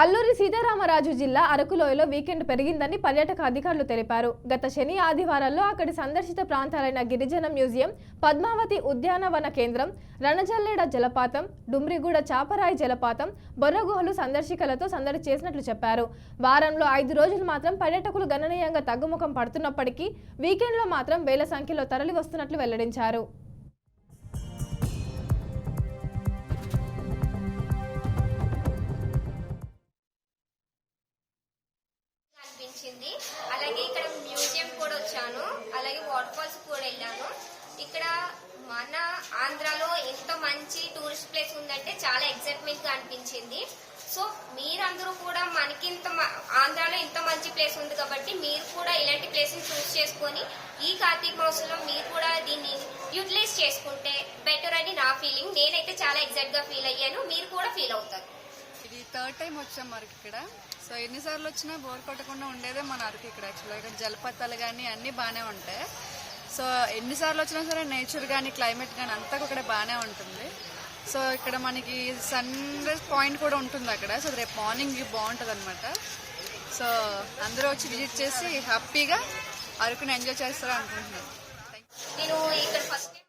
అల్లూరి సీతారామరాజు జిల్లా అరకులోయలో వీకెండ్ పెరిగిందని పర్యాటక అధికారులు తెలిపారు. గత శని ఆదివారాల్లో అక్కడి సందర్శిత ప్రాంతాలైన గిరిజన మ్యూజియం పద్మావతి ఉద్యానవన కేంద్రం రణజల్లేడ జలపాతం డుమ్రిగూడ చాపరాయి జలపాతం బొర్రగుహలు సందర్శికలతో సందడి చేసినట్లు చెప్పారు. వారంలో ఐదు రోజులు మాత్రం పర్యాటకులు గణనీయంగా తగ్గుముఖం పడుతున్నప్పటికీ వీకెండ్లో మాత్రం వేల సంఖ్యలో తరలి వస్తున్నట్లు వెల్లడించారు. అనిపించింది అలాగే ఇక్కడ మ్యూజియం కూడా వచ్చాను. అలాగే వాటర్ ఫాల్స్ కూడా వెళ్ళాను. ఇక్కడ మన ఆంధ్రాలో ఇంత మంచి టూరిస్ట్ ప్లేస్ ఉందంటే చాలా ఎక్సైట్మెంట్గా అనిపించింది. సో మీరందరూ కూడా మనకి ఇంత మ- ఆంధ్రాలో ఇంత మంచి ప్లేస్ ఉంది కాబట్టి మీరు కూడా ఇలాంటి ప్లేస్ని చూస్ చేసుకొని ఈ కార్తీక మాసంలో మీరు కూడా దీన్ని యూటిలైజ్ చేసుకుంటే బెటర్ అని నా ఫీలింగ్ నేనైతే చాలా ఎగ్జాక్ట్గా గా ఫీల్ అయ్యాను. మీరు కూడా ఫీల్ అవుతారు. ఇది థర్డ్ టైం వచ్చాం మనకి ఇక్కడ. సో ఎన్నిసార్లు వచ్చినా బోర్ కొట్టకుండా ఉండేదే మన అరకు ఇక్కడ యాక్చువల్గా ఇక్కడ జలపాతాలు కానీ అన్నీ బాగానే ఉంటాయి. సో ఎన్నిసార్లు వచ్చినా సరే నేచర్ కానీ క్లైమేట్ కానీ అంతా ఇక్కడ బాగానే ఉంటుంది. సో ఇక్కడ మనకి సన్ రైజ్ పాయింట్ కూడా ఉంటుంది అక్కడ. సో రేపు మార్నింగ్ బాగుంటుంది అనమాట సో అందరూ వచ్చి విజిట్ చేసి హ్యాపీగా అరకుని ఎంజాయ్ చేస్తారని అనుకుంటున్నాను. నేను ఇక్కడ ఫస్ట్